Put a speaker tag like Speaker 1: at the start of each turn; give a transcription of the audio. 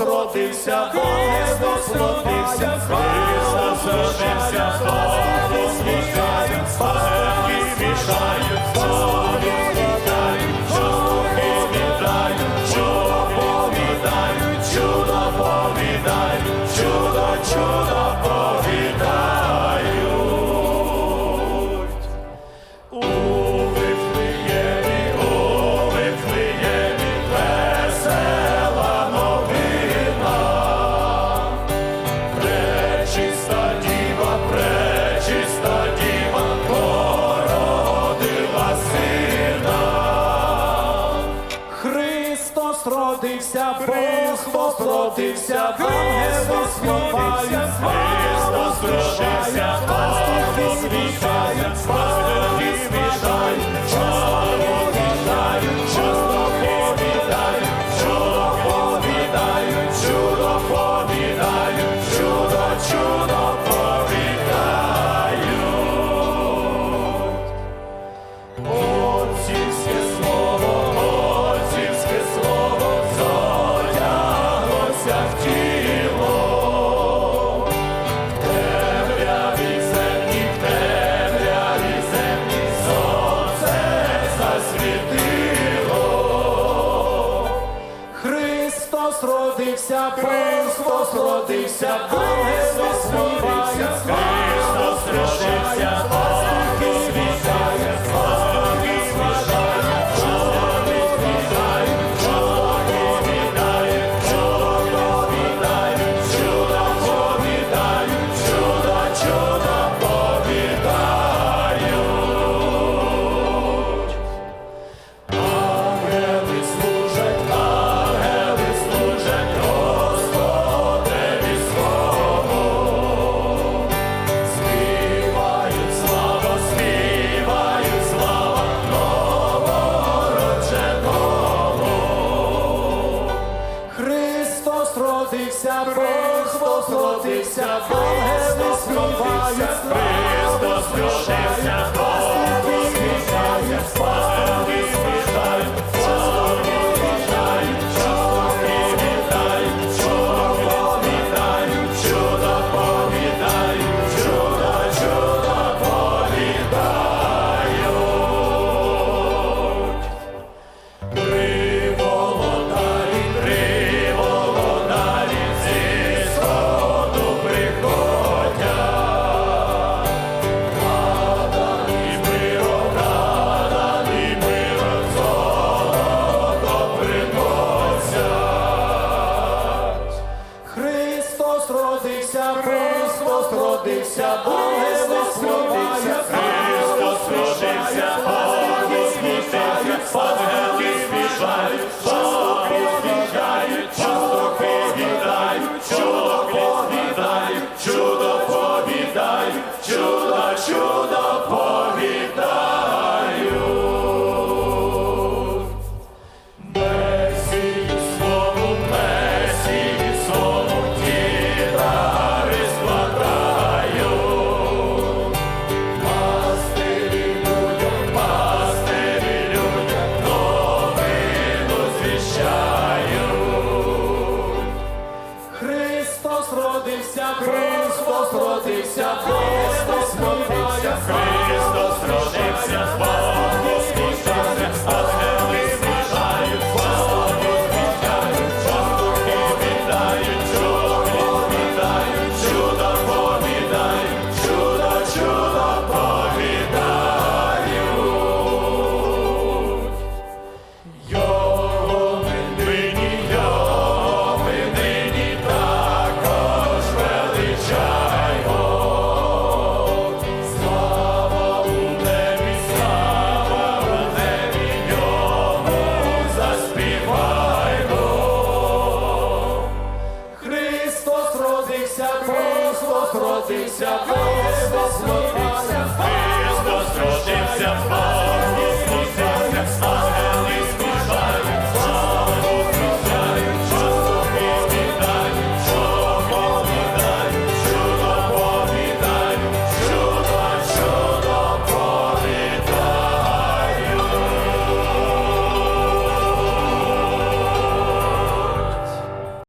Speaker 1: Христос родився, Христос родився.
Speaker 2: воплотився, Бог воплотився, ангели співають,
Speaker 1: Христос зрушився, пастухи спішають, пастухи спішають, світило,
Speaker 2: Христос родився, Христос родився, Боги заспівають.
Speaker 1: Христос родився, Богу співають,
Speaker 2: Христос родився,
Speaker 1: Богу
Speaker 2: родився, Христос родився, Христос
Speaker 1: родився, Богу смітають, ангели спішають, жорстоки спішають, чудо повідають, чудо повідають, чудо повідають, чудо, чудо повідають.
Speaker 2: Розродився.
Speaker 1: Peace out.